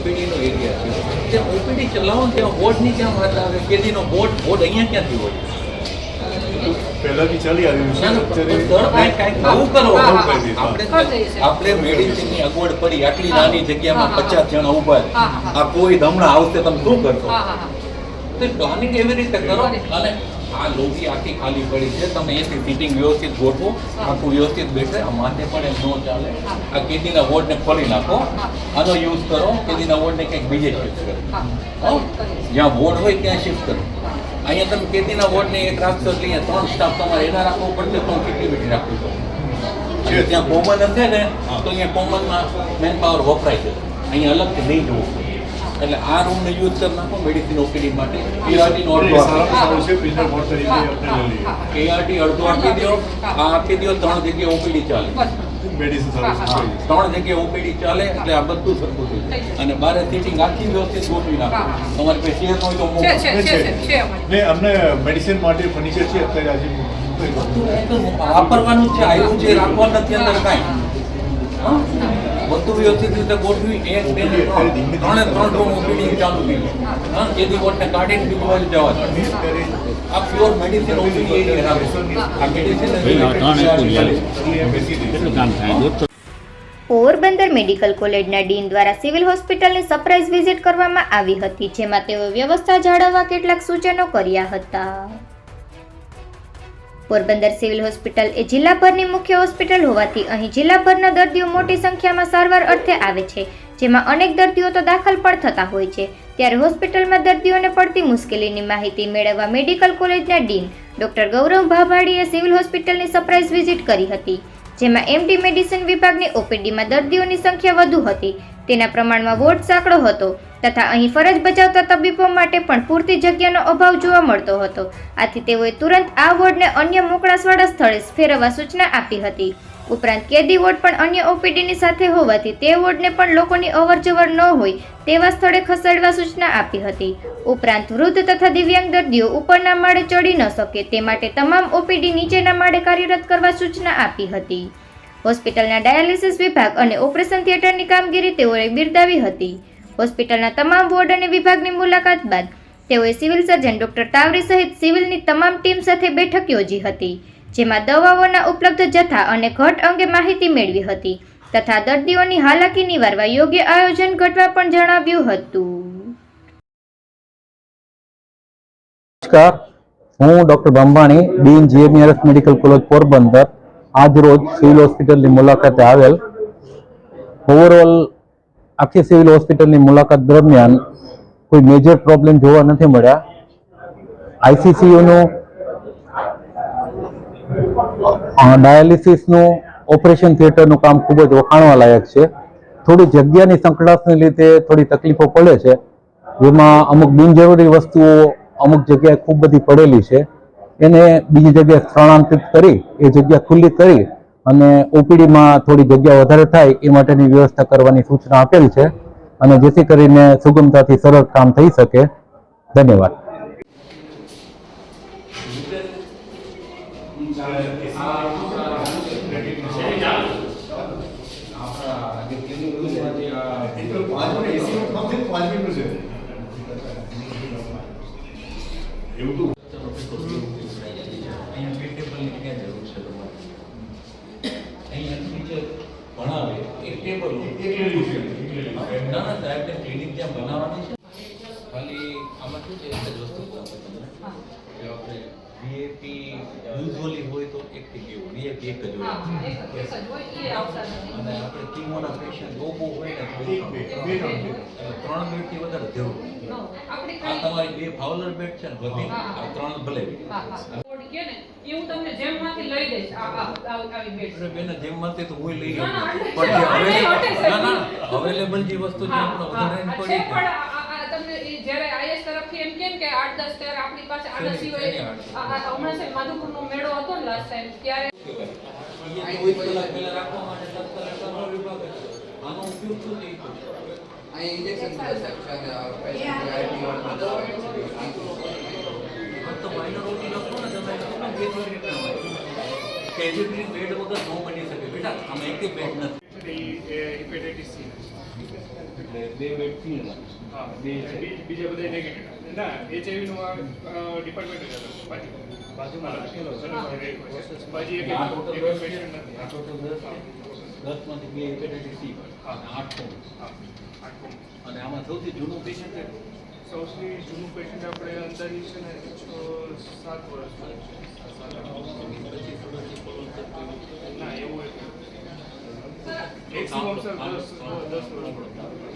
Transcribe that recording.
ઓપીડીનો area છે ત્યાં OPD ચલાવો ને ત્યાં બોર્ડની ક્યાં વાત આવે કેદીનો બોર્ડ બોર્ડ અહીંયા ક્યાંથી હોય પહેલાથી ચાલી આવ્યું. આપણે. મેડિસિનની અગવડ પડી આટલી નાની જગ્યામાં. પચાસ જણા ઊભા છે. હા, હા. આ કોઈ હમણાં આવશે તમે શું કરશો તો પ્લાનિંગ એવી રીતે કરો અને આ લોબી આખી ખાલી પડી છે. તમે એથી સીટિંગ વ્યવસ્થિત ગોઠવો. આખું વ્યવસ્થિત બેસે. આ માથે પણ એમ ન ચાલે. આ કેદીના વોર્ડને ખોલી નાખો. આનો યુઝ કરો. કેદીના વોર્ડને કંઈક બીજે શિફ્ટ કરો. હા. જ્યાં વોર્ડ હોય ત્યાં શિફ્ટ કરો. અહીંયા તમે કેદીના વોર્ડને એક રાખશો એટલે અહીંયા ત્રણ સ્ટાફ તમારે એના રાખવો પડશે તો કેટલી રાખવી પડશે ત્યાં કોમન હશે ને તો અહીંયા કોમનમાં મેન પાવર વપરાય છે. અહીંયા અલગથી નહીં જવું. એટલે આ રૂમને યુઝ કરી નાખો મેડિસિન ઓપીડી માટે. કેઆરટી નો અડધો સારું આપી સારું છે પ્રિઝનર બોર્ડ તરીકે આપણે લઈ અડધો આપી દો આ આપી દો ત્રણ જગ્યાએ ઓપીડી ચાલે. ત્રણ જગ્યાએ ઓપીડી ચાલે એટલે આ બધું સરખું થઈ અને બારે સીટિંગ આખી વ્યવસ્થિત ગોઠવી નાખો. તમારે પાસે શેર હોય તો છે મોકલો. અમને મેડિસિન માટે ફર્નિચર છે અત્યારે આજે વાપરવાનું છે આવ્યું છે રાખવાનું નથી અંદર કાંઈ. હા? બધું વ્યવસ્થિત રીતે ગોઠવી એક બે ત્રણે ત્રણ રૂમ ઓપીડી ચાલુ કરી હા કેદી વોટને કાઢીને બીજું બાજુ જવા દો. આ પ્યોર મેડિસિન ઓપીડી એરિયા આ મેડિસિન પોરબંદર મેડિકલ કોલેજના ડીન દ્વારા સિવિલ હોસ્પિટલની સરપ્રાઇઝ વિઝિટ કરવામાં આવી હતી જેમાં તેઓ વ્યવસ્થા જાળવવા કેટલાક સૂચનો કર્યા હતા. પોરબંદર સિવિલ હોસ્પિટલ એ જિલ્લાભરની મુખ્ય હોસ્પિટલ હોવાથી અહીં જિલ્લાભરના દર્દીઓ મોટી સંખ્યામાં સારવાર અર્થે આવે છે, જેમાં અનેક દર્દીઓ તો દાખલ પણ થતા હોય છે. ત્યારે હોસ્પિટલમાં દર્દીઓને પડતી મુશ્કેલીની માહિતી મેળવવા મેડિકલ કોલેજના ડીન ડોક્ટર ગૌરવ ભાભાડીએ સિવિલ હોસ્પિટલની સરપ્રાઇઝ વિઝિટ કરી હતી, જેમાં એમડી મેડિસિન વિભાગની ઓપીડીમાં દર્દીઓની સંખ્યા વધુ હતી તેના પ્રમાણમાં વોર્ડ સાંકડો હતો તથા અહીં ફરજ બજાવતા તબીબો માટે પણ પૂરતી જગ્યાનો અભાવ જોવા મળતો હતો. આથી તેઓએ તુરંત આ વોર્ડને અન્ય મોકળાસવાળા સ્થળે ફેરવવા સૂચના આપી હતી. ઉપરાંત કેદી વોર્ડ પણ અન્ય ઓપીડીની સાથે હોવાથી તે વોર્ડને પણ લોકોની અવરજવર ન હોય તેવા સ્થળે ખસેડવા સૂચના આપી હતી. ઉપરાંત વૃદ્ધ તથા દિવ્યાંગ દર્દીઓ ઉપરના માળે ચડી ન શકે તે માટે તમામ ઓપીડી નીચેના માળે કાર્યરત કરવા સૂચના આપી હતી. હોસ્પિટલના ડાયાલિસિસ વિભાગ અને ઓપરેશન થિયેટરની કામગીરી તેઓએ બિરદાવી હતી. હોસ્પિટલના તમામ વોર્ડ અને વિભાગની મુલાકાત બાદ તેઓએ સિવિલ સર્જન ડોક્ટર તાવરી સહિત સિવિલની તમામ ટીમ સાથે બેઠક યોજી હતી, જેમાં દવાઓના ઉપલબ્ધ જથ્થા અને ઘટ અંગે માહિતી મેળવી હતી તથા દર્દીઓની હાલાકી નિવારવા યોગ્ય આયોજન ઘટવા પણ જણાવ્યું હતું. નમસ્કાર. હું doctor Brahmani dean GMRS medical college Porbandar. આજ રોજ સિવિલ હોસ્પિટલની મુલાકાતે આવેલ. ઓવરઓલ આખી સિવિલ હોસ્પિટલની મુલાકાત દરમિયાન કોઈ મેજર પ્રોબ્લેમ જોવા નથી મળ્યા. આઈસીસીયુનું ડાયાલિસિસનું ઓપરેશન થિયેટરનું કામ ખૂબ જ વખાણવા લાયક છે. થોડી જગ્યાની સંકળાશને લીધે થોડી તકલીફો પડે છે. જેમાં અમુક બિનજરૂરી વસ્તુઓ અમુક જગ્યાએ ખૂબ બધી પડેલી છે. એને બીજી જગ્યાએ સ્થળાંતરિત કરી, એ જગ્યા ખુલ્લી કરી અને ઓપીડીમાં થોડી જગ્યા વધારે થાય એ માટેની વ્યવસ્થા કરવાની સૂચના આપેલ છે અને જેથી કરીને સુગમતાથી સરળ કામ થઈ શકે. ધન્યવાદ. એવું તો ક્યાં જરૂર છે તમારે. અહીંયા જે ભણાવે એ ટેબલ ના ના સાહેબ ને ક્લિનિક જ્યાં બનાવવાની છે? ખાલી આમાં શું છે? એક જ વસ્તુ. કે આપણે વીએપી યુઝ્યુઅલી હોય તો એક થી કેવું વીએપી એક જ હોય. અને આપણે કીમોના પેશન્ટ ઓપો હોય ને ત્રણ બે. એટલે ત્રણ બેડથી વધારે જરૂર આ તમારી બે ફાઉલર બેડ છે ને બધી? ત્રણ ભલે. કે ને એ હું તમને જેમમાંથી લઈ દઈશ. આ આવી આવી બેડ અરે બેન જેમ તો હું લઈ પણ. ના ના અવેલેબલ જે વસ્તુ છે આપણે વધારે આ પડી પણ આ- આ- આ તમને જ્યારે IS તરફથી એમ કેમ કે આઠ દસ ત્યારે આપણી પાસે આના સિવાય શેની આઠ? આ- આ હમણાં છે માધુપુરનો મેળો હતો ને લાસ્ટ ટાઈમ ત્યારે રાખવા માટે વિભાગ આનો ઉપયોગ શું છે અહીં ઇન્જેક્શન સાહેબ છે અને આ પેશન્ટ આઈપી તો minor OT લખો ને તમે. લખો ને pediatric ના હોય. Pediatric વગર ન બની શકે બેટા આમાં એકેય bed નથી એટલે બે વેટ થયેલા હા બે બે બીજા બધા નેગેટિવ ના એચઆઈવી નું ડિપાર્ટમેન્ટ જ બાજુ બાજુમાં રાખેલો છે બાજી એક આ total એક દસ છે. પેશન્ટ નથી આ total દસ દસમાંથી બે હેપેટાઇટિસ સી અને આઠ કોમન. અને આમાં સૌથી જૂનું પેશન્ટ સૌથી જૂનું પેશન્ટ આપણે અંદાજી છે ને સાત વર્ષ ના એવું દસ વર્ષ.